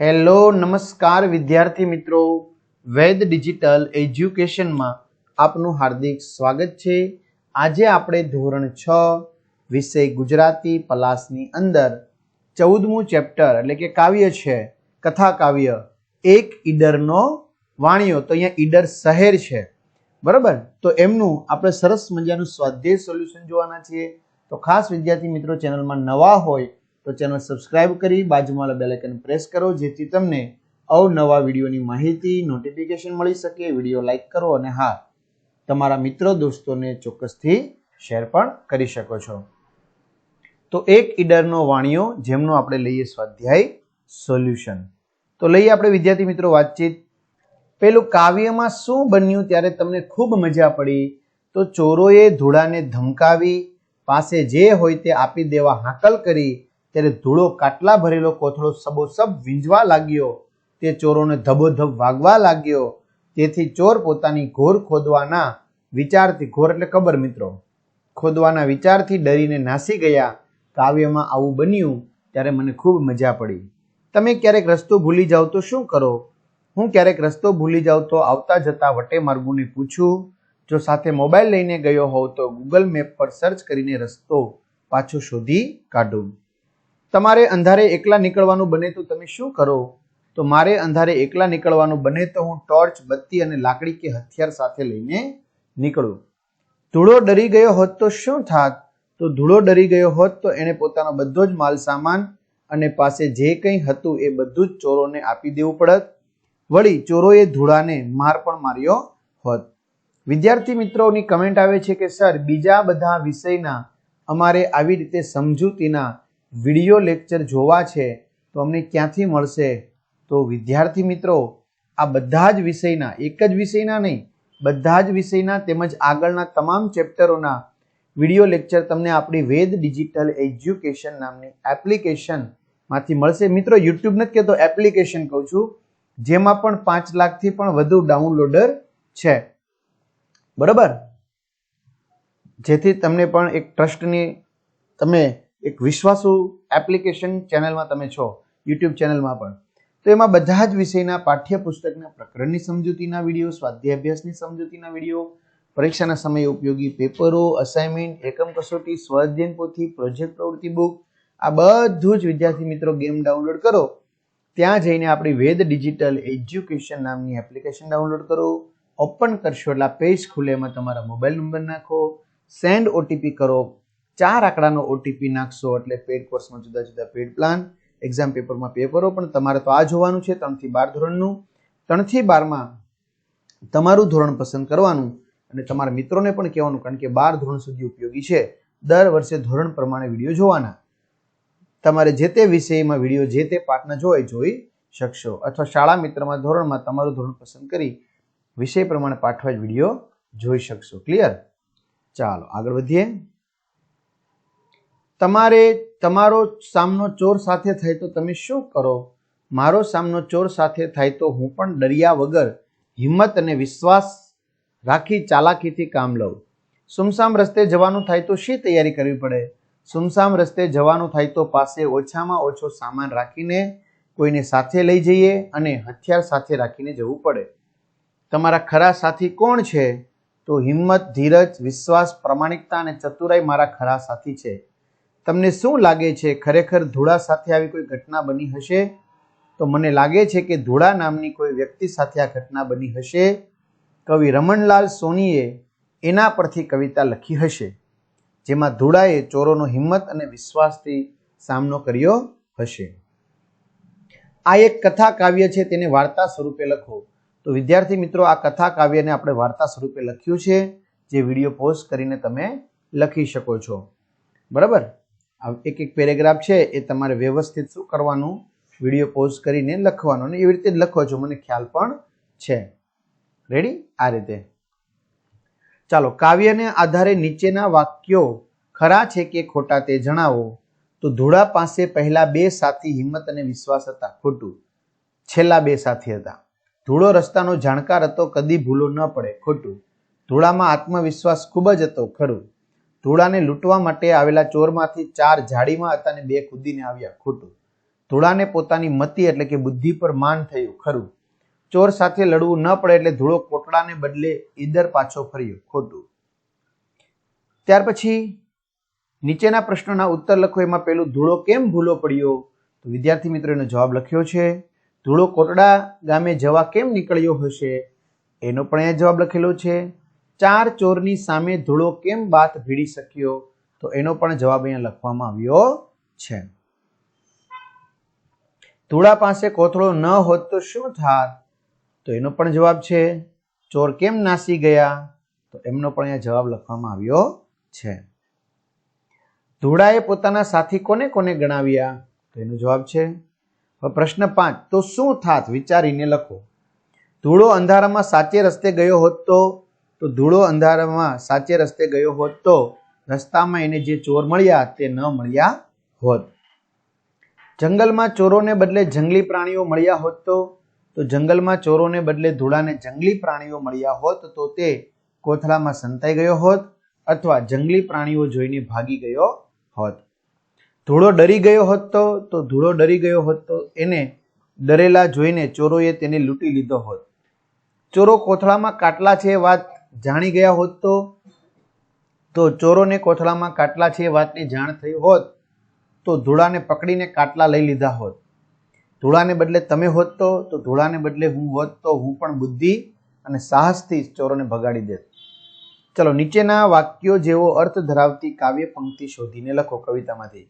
Hello, નમસ્કાર વિદ્યાર્થી મિત્રો. વેદ ડિજિટલ એજ્યુકેશનમાં આપનું હાર્દિક સ્વાગત છે. આજે આપણે ધોરણ છ, વિષય ગુજરાતી પલાસની અંદર ચૌદમું ચેપ્ટર એટલે કે કાવ્ય છે કથા કાવ્ય એક ઈડરનો વાણિયો. તો અહીંયા ઈડર શહેર છે. બરાબર? તો એમનું આપણે સરસ મજાનું સ્વાધ્યાય સોલ્યુશન જોવાના છીએ. તો ખાસ વિદ્યાર્થી મિત્રો, ચેનલમાં નવા હોય તો ચેનલ સબસ્ક્રાઇબ કરી બાજુમાં બેલ આઇકન પ્રેસ કરો, જેથી તમને અવનવા વિડીયોની માહિતી નોટિફિકેશન મળી શકે, વીડિયો લાઇક કરો અને હા, તમારા મિત્રો, દોસ્તોને ચોક્કસથી શેર પણ કરી શકો છો. તો એક ઈડરનો વાણિયો જેમનો આપણે લઈએ સ્વાધ્યાય સોલ્યુશન તો લઈએ આપણે વિદ્યાર્થી મિત્રો વાતચીત. પેલું કાવ્યમાં શું બન્યું, ત્યારે તમને ખૂબ મજા પડી. તો ચોરોએ ધૂળાને ધમકાવી, પાસે જે હોય તે આપી દેવા હાકલ કરી. ત્યારે ધૂળો કાટલા ભરેલો કોથળો સબોસબ વીંજવા લાગ્યો. તે ચોરોને ધબોધબ વાગવા લાગ્યો. તેથી ચોર પોતાની ઘોર ખોદવાના વિચારથી, ઘોર એટલે કબર મિત્રો, ખોદવાના વિચારથી ડરીને નાસી ગયા. કાવ્યમાં આવું બન્યું ત્યારે મને ખૂબ મજા પડી. તમે ક્યારેક રસ્તો ભૂલી જાઓ તો શું કરો? હું ક્યારેક રસ્તો ભૂલી જાઉં તો આવતા જતા વટે માર્ગોને પૂછું. જો સાથે મોબાઈલ લઈને ગયો હોઉં તો ગૂગલ મેપ પર સર્ચ કરીને રસ્તો પાછો શોધી કાઢું. તમારે અંધારે એકલા નીકળવાનું બને તો તમે શું કરો? તો મારે અંધારે એકલા નીકળવાનું બને તો હું ટોર્ચ, બત્તી અને લાકડી કે હથિયાર સાથે લઈને નીકળું. ધૂળો ડરી ગયો હોત તો શું થાત? તો ધૂળો ડરી ગયો હોત તો એણે પોતાનો બધો જ માલ સામાન અને પાસે જે કંઈ હતું એ બધું જ ચોરોને આપી દેવું પડત. વળી ચોરોએ ધૂળાને માર પણ માર્યો હોત. વિદ્યાર્થી મિત્રોની કમેન્ટ આવે છે કે, સર, બીજા બધા વિષયના અમારે આવી રીતે સમજૂતીના વીડિયો લેક્ચર જોવા છે તો અમને ક્યાંથી મળશે? તો વિદ્યાર્થી મિત્રો, આ બધા જ વિષયના, એક જ વિષયના નહીં, બધા જ વિષયના તેમજ આગળના તમામ ચેપ્ટરોના વીડિયો લેક્ચર તમને આપણી વેદ ડિજિટલ એજ્યુકેશન નામની એપ્લિકેશનમાંથી મળશે. મિત્રો, યુટ્યુબ નથી કહેતો એપ્લિકેશન કહું છું, જેમાં પણ પાંચ લાખથી પણ વધુ ડાઉનલોડર છે. બરાબર? જેથી તમને પણ એક ટ્રસ્ટની, તમે એક વિશ્વાસુ એપ્લિકેશન ચેનલમાં તમે છો, યુટ્યુબ ચેનલમાં પણ. તો એમાં બધા જ વિષયના પાઠ્યપુસ્તકના પ્રકરણની સમજૂતીના વીડિયો સ્વાધ્યાય અભ્યાસની સમજૂતીના વીડિયો, પરીક્ષાના સમયે ઉપયોગી પેપરો અસાઇનમેન્ટ એકમ કસોટી સ્વાધ્યન પોથી પ્રોજેક્ટ પ્રવૃત્તિ બુક આ બધું જ વિદ્યાર્થી મિત્રો ગેમ ડાઉનલોડ કરો. ત્યાં જઈને આપણી વેદ ડિજિટલ એજ્યુકેશન નામની એપ્લિકેશન ડાઉનલોડ કરો. ઓપન કરશો એટલે પેજ ખુલે, એમાં તમારા મોબાઈલ નંબર નાખો. સેન્ડ ઓટીપી કરો. ચાર આંકડાનો ઓટીપી નાખશો એટલે પેડ કોર્સમાં જુદા જુદા પેડ પ્લાન એક્ઝામ પેપરમાં પેપરો પણ તમારે તો આ જોવાનું છે, ત્રણથી બાર ધોરણનું. ત્રણથી બારમાં તમારું ધોરણ પસંદ કરવાનું અને તમારા મિત્રોને પણ કહેવાનું, કારણ કે બાર ધોરણ સુધી ઉપયોગી છે. દર વર્ષે ધોરણ પ્રમાણે વીડિયો જોવાના. તમારે જે તે વિષયમાં વીડિયો, જે તે પાઠના જોઈ જોઈ શકશો. અથવા શાળા મિત્રમાં ધોરણમાં તમારું ધોરણ પસંદ કરી વિષય પ્રમાણે પાઠવા જ વીડિયો જોઈ શકશો. ક્લિયર ચાલો, આગળ વધીએ. તમારે તમારો સામનો ચોર સાથે થાય તો તમે શું કરો? મારો સામનો ચોર સાથે થાય તો હું પણ ડર્યા વગર હિંમત અને વિશ્વાસ રાખી ચાલાકીથી કામ લઉં. સુમસામ રસ્તે જવાનું થાય તો શી તૈયારી કરવી પડે? સુમસામ રસ્તે જવાનું થાય તો પાસે ઓછામાં ઓછો સામાન રાખીને કોઈને સાથે લઈ જઈએ અને હથિયાર સાથે રાખીને જવું પડે. તમારા ખરા સાથી કોણ છે? તો હિંમત, ધીરજ, વિશ્વાસ, પ્રમાણિકતા અને ચતુરાઈ મારા ખરા સાથી છે. તમને શું લાગે છે? ખરેખર ધૂળા સાથે આવી કોઈ ઘટના બની હશે? તો મને લાગે છે કે ધૂળા નામની કોઈ વ્યક્તિ સાથે આ ઘટના બની હશે. કવિ રમણલાલ સોનીએ એના પરથી કવિતા લખી હશે, જેમાં ધૂળાએ ચોરોનો હિંમત અને વિશ્વાસથી સામનો કર્યો હશે. આ એક કથા કાવ્ય છે, તેને વાર્તા સ્વરૂપે લખો. તો વિદ્યાર્થી મિત્રો, આ કથા કાવ્યને આપણે વાર્તા સ્વરૂપે લખ્યું છે, જે વીડિયો પોઝ કરીને તમે લખી શકો છો. બરાબર? એક એક પેરેગ્રાફ છે, એ તમારે વ્યવસ્થિત શું કરવાનું? વીડિયો પોઝ કરીને લખવાનો અને એવી રીતે લખો છો મને ખ્યાલ પણ છે. રેડી આ રીતે. ચાલો, કાવ્યને આધારે નીચેના વાક્યો ખરા છે કે ખોટા તે જણાવો. તો ધૂળા પાસે પહેલા બે સાથી હિંમત અને વિશ્વાસ હતા, ખોટું. છેલ્લા બે સાથી હતા. ધૂળો રસ્તાનો જાણકાર હતો, કદી ભૂલો ન પડે, ખોટું. ધૂળામાં આત્મવિશ્વાસ ખૂબ જ હતો, ખરું. ધૂળાને લૂંટવા માટે આવેલા ચોરમાંથી ચાર જાડીમાં હતા અને બે કૂદીને આવ્યા ખોટું. ધૂળાને પોતાની મતિ એટલે કે બુદ્ધિ પર માન થયું, ખરું. ચોર સાથે લડવું ન પડે એટલે ધૂળો કોટડાને બદલે ઈદર પાછો ફર્યો, ખોટું. ત્યાર પછી નીચેના પ્રશ્નોના ઉત્તર લખો, એમાં પેલું ધૂળો કેમ ભૂલો પડ્યો? તો વિદ્યાર્થી મિત્રો એનો જવાબ લખ્યો છે, ધૂળો કોટડા ગામે જવા કેમ નીકળ્યો હશે? એનો પણ અહીંયા જવાબ લખેલો છે ચાર ચોરની સામે ધૂળો કેમ બાથ ભીડી શક્યો? તો એનો પણ જવાબ અહીંયા લખવામાં આવ્યો છે. ધૂળા પાસે કોથળો ન હોત તો શું થાત? તો એનો પણ જવાબ છે, ચોર કેમ નાસી ગયા? તો એમનો પણ અહીંયા જવાબ લખવામાં આવ્યો છે. ધૂળાએ પોતાના સાથી કોને કોને ગણાવ્યા? તો એનો જવાબ છે પ્રશ્ન પાંચ, તો શું થાત? વિચારીને લખો. ધૂળો અંધારામાં સાચે રસ્તે ગયો હોત તો? તો ધૂળો અંધારામાં સાચે રસ્તે ગયો હોત તો રસ્તામાં એને જે ચોર મળ્યા તે ન મળ્યા હોત. જંગલમાં ચોરોને બદલે જંગલી પ્રાણીઓ મળ્યા હોત તો તો જંગલમાં ચોરોને બદલે ધૂળાને જંગલી પ્રાણીઓ મળ્યા હોત તો તે કોથળામાં સંતાઈ ગયો હોત અથવા જંગલી પ્રાણીઓ જોઈને ભાગી ગયો હોત. ધૂળો ડરી ગયો હોત તો તો ધૂળો ડરી ગયો હોત તો એને ડરેલા જોઈને ચોરોએ તેને લૂંટી લીધો હોત. ચોરો કોથળામાં કાટલા છે વાત જાણી ગયા હોત તો? તો ચોરોને કોથળામાં કાટલા છે એ વાતની જાણ થઈ હોત તો ધૂળાને પકડીને કાટલા લઈ લીધા હોત. ધૂળાને બદલે તમે હોત તો? તો ધૂળાને બદલે હું હોત તો હું પણ બુદ્ધિ અને સાહસથી ચોરોને ભગાડી દેત. ચલો, નીચેના વાક્યો જેવો અર્થ ધરાવતી કાવ્ય પંક્તિ શોધીને લખો કવિતામાંથી.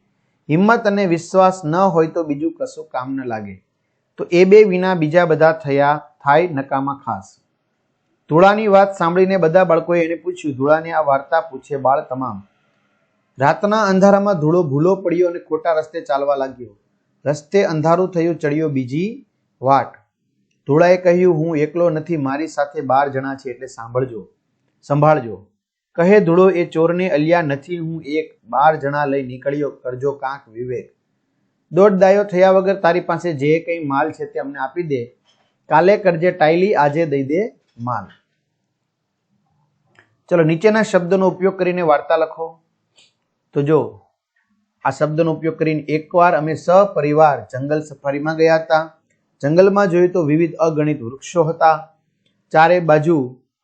હિંમત અને વિશ્વાસ ન હોય તો બીજું કશું કામ ન લાગે. તો એ બે વિના બીજા બધા થયા, થાય નકામા ખાસ. ધૂળાની વાત સાંભળીને બધા બાળકોએ એને પૂછ્યું, ધૂળાને આ વાર્તા પૂછે બાળ તમામ. રાતના અંધારામાં ધૂળો ભૂલો પડ્યો અને ખોટા રસ્તે ચાલવા લાગ્યો. રસ્તે અંધારું થયું, ચડ્યો બીજી વાટ. ધૂળાએ કહ્યું, હું એકલો નથી, મારી સાથે બાર જણા છે, એટલે સાંભળજો, સંભાળજો. કહે, ધૂળો એ ચોરને અલ્યા નથી, હું એક બાર જણા લઈ નીકળ્યો, કરજો કાંક વિવેક. દોઢ દાયો થયા વગર તારી પાસે જે કંઈ માલ છે તે અમને આપી દે. કાલે કરજે ટાઈલી આજે દઈ દે માલ. ચલો નીચેના શબ્દનો ઉપયોગ કરીને વાર્તા લખો. તો જો, આ શબ્દનો ઉપયોગ કરીને એકવાર અમે સપરિવાર જંગલ સફારીમાં ગયા હતા. જંગલમાં જોયું તો વિવિધ અગણિત વૃક્ષો હતા. ચારે બાજુ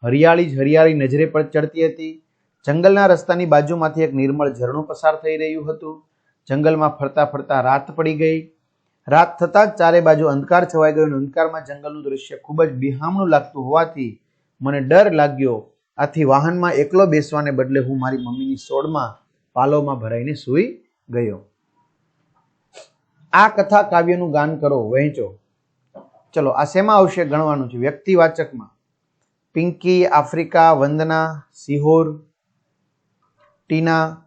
હરિયાળી જ હરિયાળી નજરે પર ચડતી હતી. જંગલના રસ્તાની બાજુમાંથી એક નિર્મળ ઝરણું પસાર થઈ રહ્યું હતું. જંગલમાં ફરતા ફરતા રાત પડી ગઈ. રાત થતાં જ ચારે બાજુ અંધકાર છવાઈ ગયો અને અંધકારમાં જંગલનું દૃશ્ય ખૂબ જ બિહામણું લાગતું હોવાથી મને ડર લાગ્યો આથી વાહનમાં એકલો બેસવાને બદલે હું મારી મમ્મીની સોડમાં પાલોમાં ભરાઈને સૂઈ ગયો. આ કથા કાવ્યનું ગાન કરો, વહેંચો. ચલો, આ શેમાં આવશે ગણવાનું છે? વ્યક્તિવાચકમાં. પિંકી, આફ્રિકા, વંદના, સિહોર, ટીના,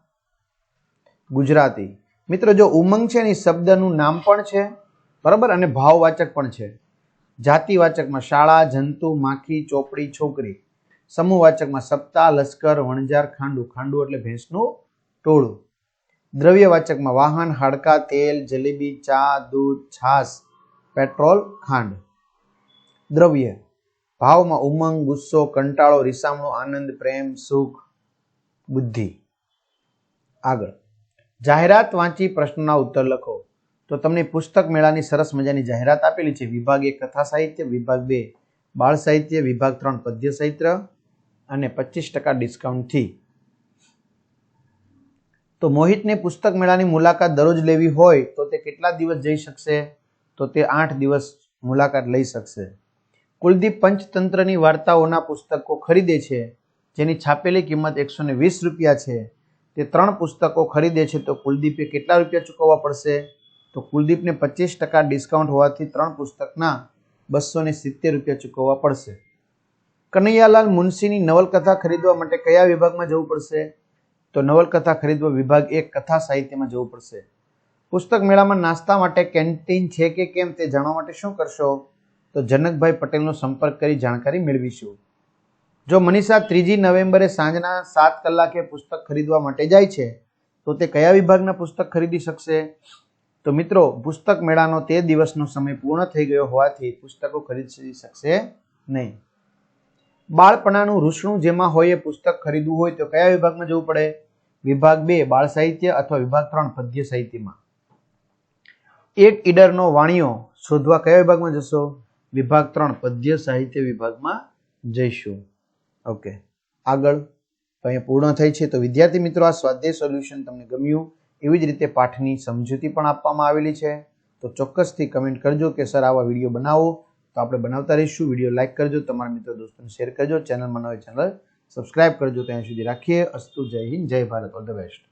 ગુજરાતી. મિત્રો, જો ઉમંગ છે એની શબ્દનું નામ પણ છે, બરાબર? અને ભાવવાચક પણ છે. જાતિવાચકમાં શાળા, જંતુ, માખી, ચોપડી, છોકરી. સમૂહવાચકમાં સપ્તાહ લશ્કર વણજાર ખાંડુ. ખાંડુ એટલે ભેંસનું ટોળું. દ્રવ્યવાચકમાં વાહન, હાડકા, તેલ, જલેબી, ચા, દૂધ, છાશ, પેટ્રોલ, ખાંડ. દ્રવ્ય. ભાવમાં ઉમંગ, ગુસ્સો, કંટાળો, રીસામણો, આનંદ, પ્રેમ, સુખ, બુદ્ધિ. આગળ. જાહેરાત વાંચી પ્રશ્નના ઉત્તર લખો. તો તમને પુસ્તક મેળાની સરસ મજાની જાહેરાત આપેલી છે. વિભાગ એક કથા સાહિત્ય, વિભાગ બે બાળ સાહિત્ય, વિભાગ ત્રણ પદ્ય સાહિત્ય અને પચીસ ટકા ડિસ્કાઉન્ટથી તો મોહિતને પુસ્તક મેળાની મુલાકાત દરરોજ લેવી હોય તો તે કેટલા દિવસ જઈ શકશે? તો તે આઠ દિવસ મુલાકાત લઈ શકશે. કુલદીપ પંચતંત્રની વાર્તાઓના પુસ્તકો ખરીદે છે, જેની છાપેલી કિંમત એકસો ને વીસ રૂપિયા છે. તે ત્રણ પુસ્તકો ખરીદે છે તો કુલદીપે કેટલા રૂપિયા ચૂકવવા પડશે? તો કુલદીપને પચીસ ટકા ડિસ્કાઉન્ટ હોવાથી ત્રણ પુસ્તકના બસો સિત્તેર રૂપિયા ચૂકવવા પડશે. કનૈયાલાલ મુનશીની નવલકથા ખરીદવા માટે કયા વિભાગમાં જવું પડશે? તો નવલકથા ખરીદવા વિભાગ એક કથા સાહિત્યમાં જવું પડશે. પુસ્તક મેળામાં નાસ્તા માટે કેન્ટીન છે કે કેમ તે જાણવા માટે શું કરશો? તો જનકભાઈ પટેલનો સંપર્ક કરી જાણકારી મેળવીશું. જો મનીષા ત્રીજી નવેમ્બરે સાંજના સાત કલાકે પુસ્તક ખરીદવા માટે જાય છે, તો તે કયા વિભાગના પુસ્તક ખરીદી શકશે? તો મિત્રો, પુસ્તક મેળાનો તે દિવસનો સમય પૂર્ણ થઈ ગયો હોવાથી પુસ્તકો ખરીદી શકશે નહીં. બાળપણાનું રૂસણું જેમાં હોય એ પુસ્તક ખરીદવું હોય તો કયા વિભાગમાં જવું પડે? વિભાગ બે, બાળ સાહિત્ય અથવા વિભાગ ત્રણ, પદ્ય સાહિત્યમાં. એક ઈડરનો વાણિયો શોધવા કયા વિભાગમાં જશો? વિભાગ ત્રણ, પદ્ય સાહિત્ય વિભાગમાં જઈશું. ઓકે. આગળ. અહીંયા પૂર્ણ થઈ છે. તો વિદ્યાર્થી મિત્રો, આ સ્વાધ્યાય સોલ્યુશન તમને ગમ્યું. એવી જ રીતે પાઠની સમજૂતી પણ આપવામાં આવેલી છે. તો ચોક્કસથી કમેન્ટ કરજો કે, સર, આવા વીડિયો બનાવો. તો આપણે બનાવતા રહીશું. વીડિયો લાઇક કરજો, તમારા મિત્રો દોસ્તોને શેર કરજો. ચેનલમાં નવી ચેનલ સબસ્ક્રાઇબ કરજો. ત્યાં સુધી રાખીએ. અસ્તુ જય હિન્દ, જય ભારત. All the best